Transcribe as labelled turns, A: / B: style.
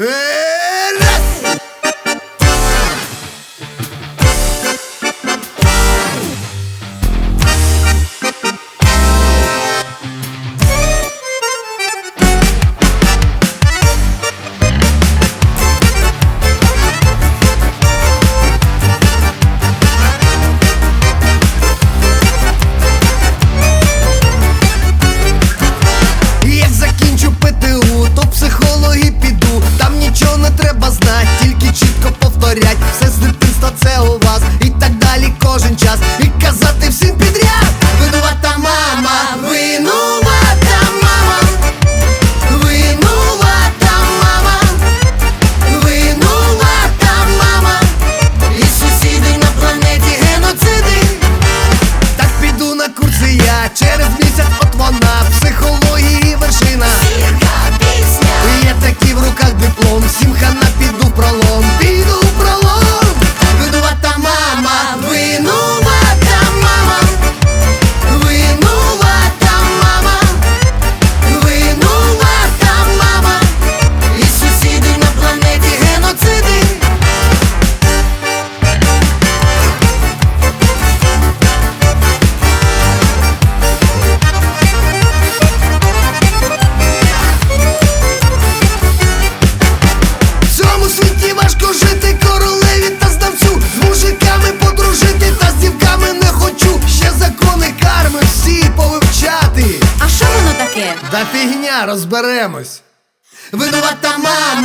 A: Ei! Таке?
B: Да фігня розберемось Винувата мама,